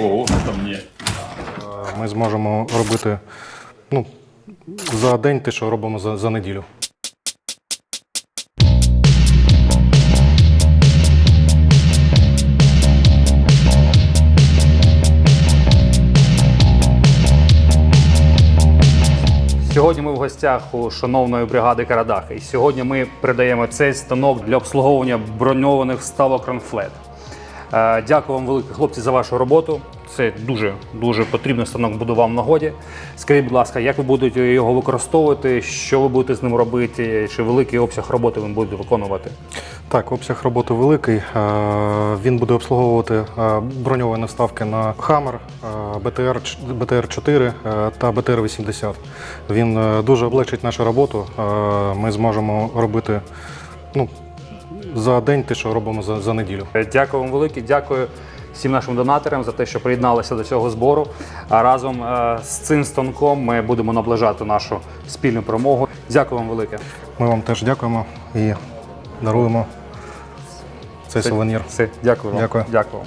Ого, що там є. Ми зможемо робити ну, за день те, що робимо за, за неділю. Сьогодні ми в гостях у шановної бригади Карадах. І сьогодні ми передаємо цей станок для обслуговування броньованих ставок Ранфлет. Е, Дякую вам велике, хлопці, за вашу роботу. Це дуже дуже потрібний станок буде вам в нагоді. Скажіть, будь ласка, як ви будете його використовувати? Що ви будете з ним робити? Чи великий обсяг роботи ви будете виконувати? Так, обсяг роботи великий. Е, Він буде обслуговувати е, броньовані наставки на BTR, ч- BTR-4 е, та BTR-80. Він е, дуже облегчить нашу роботу. Ми зможемо робити ну, за день те, що робимо за, за неділю. Е, Дякую вам велике, дякую всім нашим донаторам за те, що приєдналися до цього збору. А разом е, з цим станком ми будемо наближати нашу спільну перемогу. Дякую вам велике. Ми вам теж дякуємо і даруємо цей сувенір. Все, дякую вам. Дякую. Дякую.